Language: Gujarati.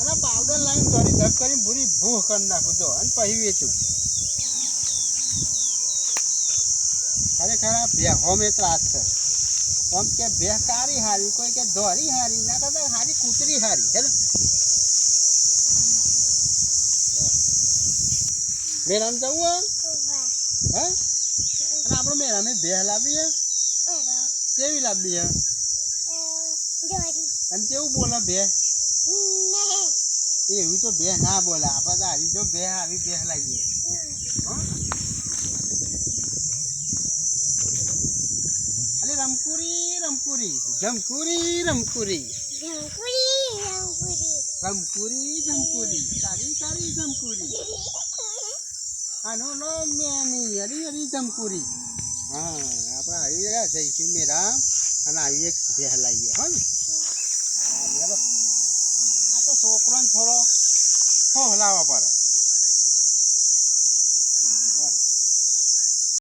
ધમ પાવડર લાવીને તારી ધબ કરીને પૂરી ભૂખ કરી નાખું જો અને પછી વેચું ખરેખર આ ભેહો મેં ત્રાસ છે આમ કે ભેહ કારી હારી, કોઈ કે ધોરી હારી, ના કરતા હારી કૂતરી હારી હે મેરામ જવું હા હે? અને આપણે મેરામે ભેહ લાવીએ કેવી લાવી હે? અને કેવું બોલે ભેહ એવું તો ભેહ ના બોલે. આપણે તો હારી જો ભેહ આવી ભેહ લાવીએ? અલે રમકુરી રમકુરી. જમકુરી રમકુરી. રમકુરી જમકુરી. સારી સારી જમકુરી. આનું નામ મેની હરી હરી ચમકુરી હા, આપણે આવી રહ્યા જઈશું મેરા અને આવી એક ભેલાઈએ હો ને. આ તો છોકરાને થોડો હો હલાવવા પડે. બસ.